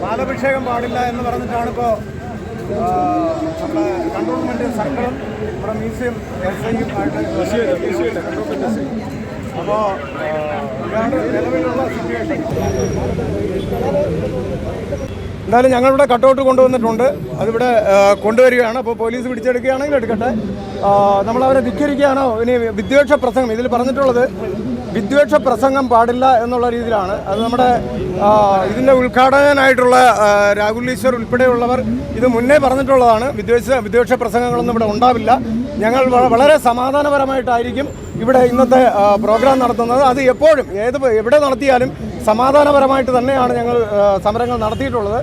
പാദഭിഷേകം പാടില്ല എന്ന് പറഞ്ഞിട്ടാണ് ഇപ്പോൾ നമ്മുടെ കണ്ടോൺമെന്റ് സർക്കിളും നമ്മുടെ മ്യൂസിയം എസ് ഐയും ആയിട്ട് അപ്പോ നിലവിലുള്ള സിറ്റുവേഷൻ എന്തായാലും ഞങ്ങളിവിടെ കട്ടൗട്ട് കൊണ്ടുവന്നിട്ടുണ്ട്. അതിവിടെ കൊണ്ടുവരികയാണ്. അപ്പോൾ പോലീസ് പിടിച്ചെടുക്കുകയാണെങ്കിൽ എടുക്കട്ടെ. നമ്മളവരെ ധിക്കരിക്കുകയാണോ. ഇനി വിദ്വേഷ പ്രസംഗം ഇതിൽ പറഞ്ഞിട്ടുള്ളത് വിദ്വേഷ പ്രസംഗം പാടില്ല എന്നുള്ള രീതിയിലാണ്. അത് നമ്മുടെ ഇതിന്റെ ഉദ്ഘാടകനായിട്ടുള്ള രാഹുൽ ഈശ്വർ ഉൾപ്പെടെയുള്ളവർ ഇത് മുന്നേ പറഞ്ഞിട്ടുള്ളതാണ്. വിദ്വേഷ വിദ്വേഷ പ്രസംഗങ്ങളൊന്നും ഇവിടെ ഉണ്ടാവില്ല. ഞങ്ങൾ വളരെ സമാധാനപരമായിട്ടായിരിക്കും ഇവിടെ ഇന്നത്തെ പ്രോഗ്രാം നടത്തുന്നത്. അത് എപ്പോഴും ഏത് എവിടെ നടത്തിയാലും സമാധാനപരമായിട്ട് തന്നെയാണ് ഞങ്ങൾ സമരങ്ങൾ നടത്തിയിട്ടുള്ളത്.